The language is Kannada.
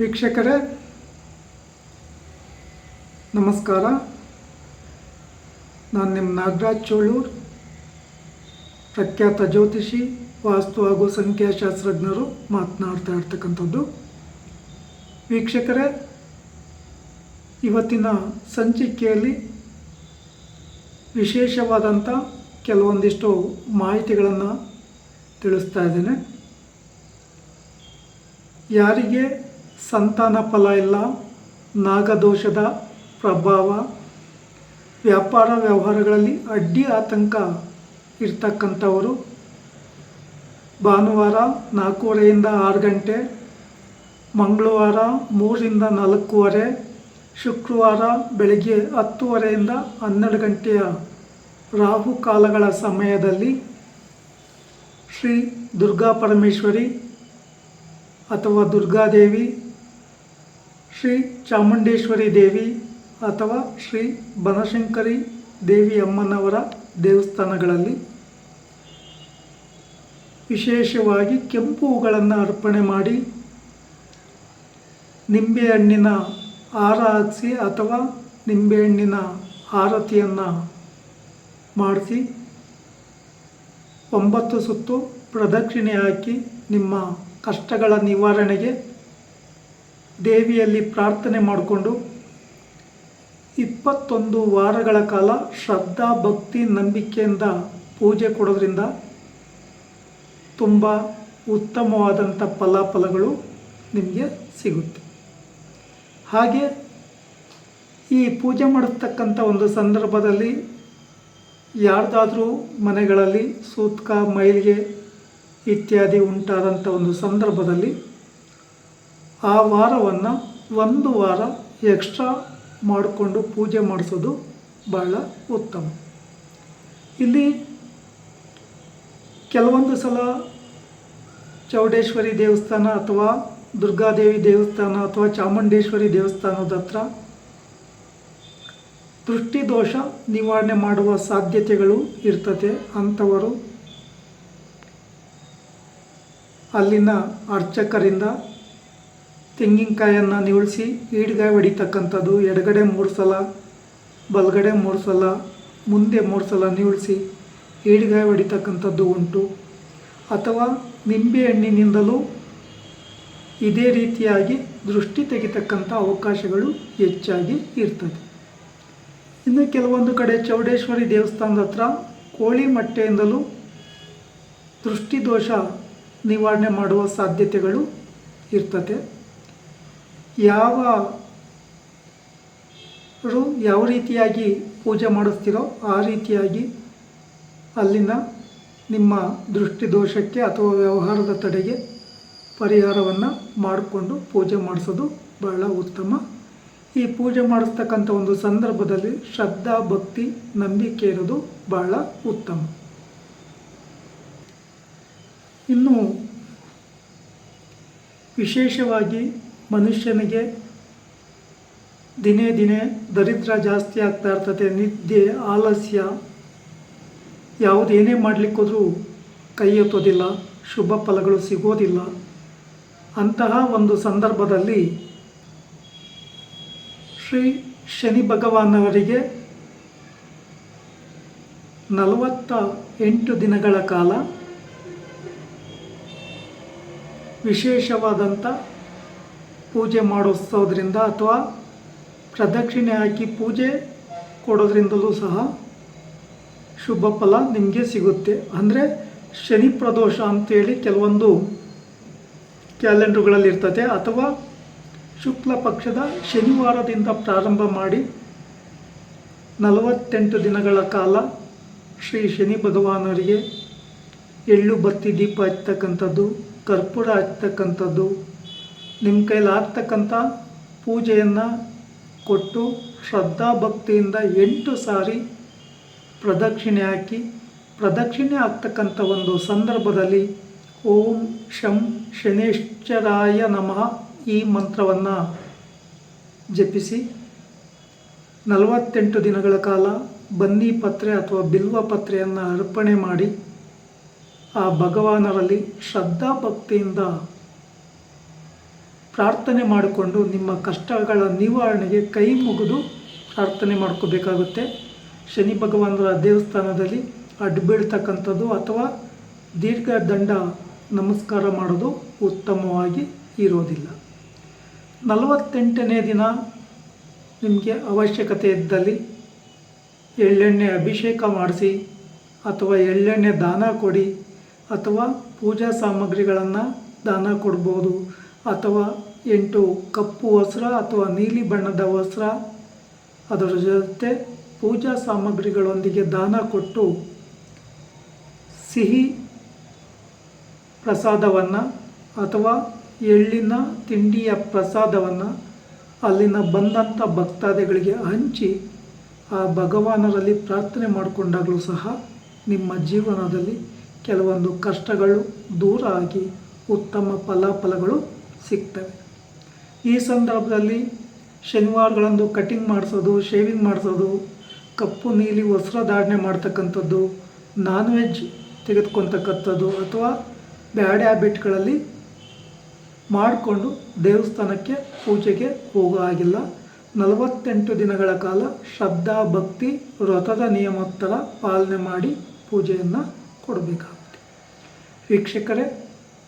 ವೀಕ್ಷಕರೇ, ನಮಸ್ಕಾರ. ನಾನು ನಿಮ್ಮ ನಾಗರಾಜ್ ಚೋಳೂರ್, ಪ್ರಖ್ಯಾತ ಜ್ಯೋತಿಷಿ, ವಾಸ್ತು ಹಾಗೂ ಸಂಖ್ಯಾಶಾಸ್ತ್ರಜ್ಞರು ಮಾತನಾಡ್ತಾ ಇರ್ತಕ್ಕಂಥದ್ದು. ವೀಕ್ಷಕರೇ, ಇವತ್ತಿನ ಸಂಚಿಕೆಯಲ್ಲಿ ವಿಶೇಷವಾದಂಥ ಕೆಲವೊಂದಿಷ್ಟು ಮಾಹಿತಿಗಳನ್ನು ತಿಳಿಸ್ತಾ ಇದ್ದೇನೆ. ಯಾರಿಗೆ ಸಂತಾನ ಫಲ ಇಲ್ಲ, ನಾಗದೋಷದ ಪ್ರಭಾವ. ವ್ಯಾಪಾರ ವ್ಯವಹಾರಗಳಲ್ಲಿ ಅಡ್ಡಿ ಆತಂಕ ಇರ್ತಕ್ಕಂಥವರು. ಭಾನುವಾರ ನಾಲ್ಕೂವರೆಯಿಂದ ಆರು ಗಂಟೆ, ಮಂಗಳವಾರ ಮೂರರಿಂದ ನಾಲ್ಕೂವರೆ, ಶುಕ್ರವಾರ ಬೆಳಗ್ಗೆ ಹತ್ತುವರೆಯಿಂದ ಹನ್ನೆರಡು ಗಂಟೆಯ ರಾಹು ಕಾಲಗಳ ಸಮಯದಲ್ಲಿ ಶ್ರೀ ದುರ್ಗಾ ಪರಮೇಶ್ವರಿ ಅಥವಾ ದುರ್ಗಾದೇವಿ ಶ್ರೀ ಚಾಮುಂಡೇಶ್ವರಿ ದೇವಿ ಅಥವಾ ಶ್ರೀ ಬನಶಂಕರಿ ದೇವಿ ಅಮ್ಮನವರ ದೇವಸ್ಥಾನಗಳಲ್ಲಿ ವಿಶೇಷವಾಗಿ ಕೆಂಪು ಹೂಗಳನ್ನು ಅರ್ಪಣೆ ಮಾಡಿ ನಿಂಬೆಹಣ್ಣಿನ ಹಾರ ಹಾಕಿಸಿ ಅಥವಾ ನಿಂಬೆಹಣ್ಣಿನ ಆರತಿಯನ್ನು ಮಾಡಿಸಿ ಒಂಬತ್ತು ಸುತ್ತು ಪ್ರದಕ್ಷಿಣೆ ಹಾಕಿ ನಿಮ್ಮ ಕಷ್ಟಗಳ ನಿವಾರಣೆಗೆ ದೇವಿಯಲ್ಲಿ ಪ್ರಾರ್ಥನೆ ಮಾಡಿಕೊಂಡು ಇಪ್ಪತ್ತೊಂದು ವಾರಗಳ ಕಾಲ ಶ್ರದ್ಧಾ ಭಕ್ತಿ ನಂಬಿಕೆಯಿಂದ ಪೂಜೆ ಕೊಡೋದ್ರಿಂದ ತುಂಬ ಉತ್ತಮವಾದಂಥ ಫಲಾಫಲಗಳು ನಿಮಗೆ ಸಿಗುತ್ತೆ. ಹಾಗೆ ಈ ಪೂಜೆ ಮಾಡತಕ್ಕಂಥ ಒಂದು ಸಂದರ್ಭದಲ್ಲಿ ಯಾರ್ದಾದರೂ ಮನೆಗಳಲ್ಲಿ ಸೂತ್ಕ, ಮೈಲಿಗೆ ಇತ್ಯಾದಿ ಉಂಟಾದಂಥ ಒಂದು ಸಂದರ್ಭದಲ್ಲಿ ಆ ವಾರವನ್ನು ಒಂದು ವಾರ ಎಕ್ಸ್ಟ್ರಾ ಮಾಡಿಕೊಂಡು ಪೂಜೆ ಮಾಡಿಸೋದು ಬಹಳ ಉತ್ತಮ. ಇಲ್ಲಿ ಕೆಲವೊಂದು ಸಲ ಚೌಡೇಶ್ವರಿ ದೇವಸ್ಥಾನ ಅಥವಾ ದುರ್ಗಾದೇವಿ ದೇವಸ್ಥಾನ ಅಥವಾ ಚಾಮುಂಡೇಶ್ವರಿ ದೇವಸ್ಥಾನದ ಹತ್ರ ದೃಷ್ಟಿದೋಷ ನಿವಾರಣೆ ಮಾಡುವ ಸಾಧ್ಯತೆಗಳು ಇರ್ತದೆ ಅಂಥವರು ಅಲ್ಲಿನ ಅರ್ಚಕರಿಂದ ತೆಂಗಿನಕಾಯನ್ನು ನಿವಳಿಸಿ ಈಡ್ಗಾಯಿ ಹೊಡಿತಕ್ಕಂಥದ್ದು ಎಡಗಡೆ ಮೂರು ಸಲ, ಬಲಗಡೆ ಮೂರು ಸಲ, ಮುಂದೆ ಮೂರು ಸಲ ನಿವಳಿಸಿ ಈಡ್ಗಾಯಿ ಹೊಡಿತಕ್ಕಂಥದ್ದು ಉಂಟು. ಅಥವಾ ನಿಂಬೆ ಹಣ್ಣಿನಿಂದಲೂ ಇದೇ ರೀತಿಯಾಗಿ ದೃಷ್ಟಿ ತೆಗಿತಕ್ಕಂಥ ಅವಕಾಶಗಳು ಹೆಚ್ಚಾಗಿ ಇರ್ತದೆ. ಇನ್ನು ಕೆಲವೊಂದು ಕಡೆ ಚೌಡೇಶ್ವರಿ ದೇವಸ್ಥಾನದ ಹತ್ರ ಕೋಳಿ ಮೊಟ್ಟೆಯಿಂದಲೂ ದೃಷ್ಟಿದೋಷ ನಿವಾರಣೆ ಮಾಡುವ ಸಾಧ್ಯತೆಗಳು ಇರ್ತದೆ. ಯಾವ ಯಾವ ರೀತಿಯಾಗಿ ಪೂಜೆ ಮಾಡಿಸ್ತೀರೋ ಆ ರೀತಿಯಾಗಿ ಅಲ್ಲಿನ ನಿಮ್ಮ ದೃಷ್ಟಿದೋಷಕ್ಕೆ ಅಥವಾ ವ್ಯವಹಾರದ ತಡೆಗೆ ಪರಿಹಾರವನ್ನು ಮಾಡಿಕೊಂಡು ಪೂಜೆ ಮಾಡಿಸೋದು ಬಹಳ ಉತ್ತಮ. ಈ ಪೂಜೆ ಮಾಡಿಸ್ತಕ್ಕಂಥ ಒಂದು ಸಂದರ್ಭದಲ್ಲಿ ಶ್ರದ್ಧಾ, ಭಕ್ತಿ, ನಂಬಿಕೆ ಇರೋದು ಬಹಳ ಉತ್ತಮ. ಇನ್ನು ವಿಶೇಷವಾಗಿ ಮನುಷ್ಯನಿಗೆ ದಿನೇ ದಿನೇ ದರಿದ್ರ ಜಾಸ್ತಿ ಆಗ್ತಾ ಇರ್ತದೆ, ನಿದ್ದೆ, ಆಲಸ್ಯ ಯಾವುದೇನೇ ಮಾಡಲಿಕ್ಕೋದ್ರೂ ಕೈ ಎತ್ತೋದಿಲ್ಲ, ಶುಭ ಫಲಗಳು ಸಿಗೋದಿಲ್ಲ. ಅಂತಹ ಒಂದು ಸಂದರ್ಭದಲ್ಲಿ ಶ್ರೀ ಶನಿ ಭಗವಾನವರಿಗೆ ನಲವತ್ತ ಎಂಟು ದಿನಗಳ ಕಾಲ ವಿಶೇಷವಾದಂಥ ಪೂಜೆ ಮಾಡಿಸೋದ್ರಿಂದ ಅಥವಾ ಪ್ರದಕ್ಷಿಣೆ ಹಾಕಿ ಪೂಜೆ ಕೊಡೋದ್ರಿಂದಲೂ ಸಹ ಶುಭ ಫಲ ನಿಮಗೆ ಸಿಗುತ್ತೆ. ಅಂದರೆ ಶನಿ ಪ್ರದೋಷ ಅಂತೇಳಿ ಕೆಲವೊಂದು ಕ್ಯಾಲೆಂಡ್ರುಗಳಲ್ಲಿ ಇರ್ತದೆ. ಅಥವಾ ಶುಕ್ಲ ಪಕ್ಷದ ಶನಿವಾರದಿಂದ ಪ್ರಾರಂಭ ಮಾಡಿ ನಲವತ್ತೆಂಟು ದಿನಗಳ ಕಾಲ ಶ್ರೀ ಶನಿ ಭಗವಾನರಿಗೆ ಎಳ್ಳು, ಬತ್ತಿ, ದೀಪ ಹಚ್ತಕ್ಕಂಥದ್ದು ಕರ್ಪೂರ ಹಚ್ಚತಕ್ಕಂಥದ್ದು ನಿಮ್ಮ ಕೈಲಿ ಆಗ್ತಕ್ಕಂಥ ಪೂಜೆಯನ್ನು ಕೊಟ್ಟು ಶ್ರದ್ಧಾ ಭಕ್ತಿಯಿಂದ ಎಂಟು ಸಾರಿ ಪ್ರದಕ್ಷಿಣೆ ಹಾಕಿ, ಪ್ರದಕ್ಷಿಣೆ ಆಗ್ತಕ್ಕಂಥ ಒಂದು ಸಂದರ್ಭದಲ್ಲಿ ಓಂ ಶಂ ಶನೇಶ್ವರಾಯ ನಮಃ ಈ ಮಂತ್ರವನ್ನು ಜಪಿಸಿ. ನಲವತ್ತೆಂಟು ದಿನಗಳ ಕಾಲ ಬನ್ನಿ ಪತ್ರೆ ಅಥವಾ ಬಿಲ್ವ ಪತ್ರೆಯನ್ನು ಅರ್ಪಣೆ ಮಾಡಿ, ಆ ಭಗವಾನರಲ್ಲಿ ಶ್ರದ್ಧಾ ಭಕ್ತಿಯಿಂದ ಪ್ರಾರ್ಥನೆ ಮಾಡಿಕೊಂಡು ನಿಮ್ಮ ಕಷ್ಟಗಳ ನಿವಾರಣೆಗೆ ಕೈ ಮುಗಿದು ಪ್ರಾರ್ಥನೆ ಮಾಡ್ಕೋಬೇಕಾಗುತ್ತೆ. ಶನಿ ಭಗವಾನರ ದೇವಸ್ಥಾನದಲ್ಲಿ ಅಡ್ಡು ಬೀಳ್ತಕ್ಕಂಥದ್ದು ಅಥವಾ ದೀರ್ಘ ದಂಡ ನಮಸ್ಕಾರ ಮಾಡೋದು ಉತ್ತಮವಾಗಿ ಇರೋದಿಲ್ಲ. ನಲವತ್ತೆಂಟನೇ ದಿನ ನಿಮಗೆ ಅವಶ್ಯಕತೆ ಇದ್ದಲ್ಲಿ ಎಳ್ಳೆಣ್ಣೆ ಅಭಿಷೇಕ ಮಾಡಿಸಿ ಅಥವಾ ಎಳ್ಳೆಣ್ಣೆ ದಾನ ಕೊಡಿ ಅಥವಾ ಪೂಜಾ ಸಾಮಗ್ರಿಗಳನ್ನು ದಾನ ಕೊಡ್ಬೋದು. ಅಥವಾ ಎಂಟು ಕಪ್ಪು ವಸ್ತ್ರ ಅಥವಾ ನೀಲಿ ಬಣ್ಣದ ವಸ್ತ್ರ. ಅದರ ಜೊತೆ ಪೂಜಾ ಸಾಮಗ್ರಿಗಳೊಂದಿಗೆ ದಾನ ಕೊಟ್ಟು ಸಿಹಿ ಪ್ರಸಾದವನ್ನು ಅಥವಾ ಎಳ್ಳಿನ ತಿಂಡಿಯ ಪ್ರಸಾದವನ್ನು ಅಲ್ಲಿನ ಬಂದಂಥ ಭಕ್ತಾದಿಗಳಿಗೆ ಹಂಚಿ ಆ ಭಗವಾನರಲ್ಲಿ ಪ್ರಾರ್ಥನೆ ಮಾಡಿಕೊಂಡಾಗಲೂ ಸಹ ನಿಮ್ಮ ಜೀವನದಲ್ಲಿ ಕೆಲವೊಂದು ಕಷ್ಟಗಳು ದೂರ ಆಗಿ ಉತ್ತಮ ಫಲಾಫಲಗಳು ಸಿಗ್ತವೆ. ಈ ಸಂದರ್ಭದಲ್ಲಿ ಶನಿವಾರಗಳಂದು ಕಟಿಂಗ್ ಮಾಡಿಸೋದು ಶೇವಿಂಗ್ ಮಾಡಿಸೋದು, ಕಪ್ಪು, ನೀಲಿ ವಸ್ತ್ರಧಾರಣೆ ಮಾಡ್ತಕ್ಕಂಥದ್ದು ನಾನ್ ವೆಜ್ ತೆಗೆದುಕೊತಕ್ಕಂಥದ್ದು ಅಥವಾ ಬ್ಯಾಡ್ ಹ್ಯಾಬಿಟ್ಗಳಲ್ಲಿ ಮಾಡಿಕೊಂಡು ದೇವಸ್ಥಾನಕ್ಕೆ ಪೂಜೆಗೆ ಹೋಗೋ ಹಾಗಿಲ್ಲ. ನಲವತ್ತೆಂಟು ದಿನಗಳ ಕಾಲ ಶ್ರದ್ಧಾ, ಭಕ್ತಿ, ವ್ರತದ ನಿಯಮತ್ತರ ಪಾಲನೆ ಮಾಡಿ ಪೂಜೆಯನ್ನು ಕೊಡಬೇಕಾಗುತ್ತೆ. ವೀಕ್ಷಕರೇ